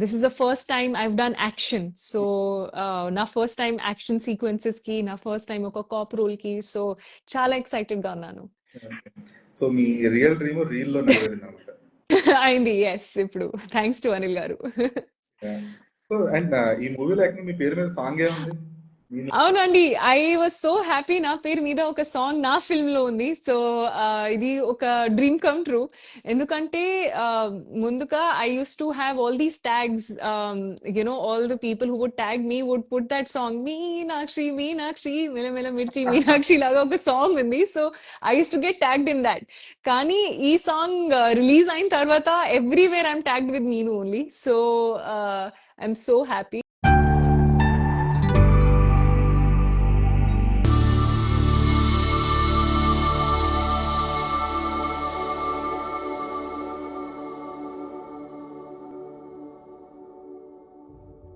This is the first time I've done action so నా first time action సీక్వెన్సెస్కి నా first time ఒక cop రోల్కి సో చాలా ఎక్సైటెడ్గా ఉన్నాను. సో మీ రియల్ డ్రీమ్ రీల్లో అయింది. ఎస్ ఇప్పుడు. థ్యాంక్స్ టు అనిల్ గారు. సో అండ్ ఈ మూవీలో మీ పేరు మీద సాంగ్ ఏముంది అవునండి. ఐ వాజ్ సో హ్యాపీ నా పేరు మీద ఒక సాంగ్ నా ఫిల్మ్లో ఉంది సో ఇది ఒక డ్రీమ్ కమ్ ట్రూ ఎందుకంటే ముందుగా I use to have all these tags you know all the people who would tag me would put that song Meenakshi Meenakshi మెలమెల Mirchi Meenakshi లాగా ఒక సాంగ్ ఉంది. So I use to get tagged in that కానీ ఈ song release అయిన తర్వాత everywhere I'm tagged with Meenu only so I'm so happy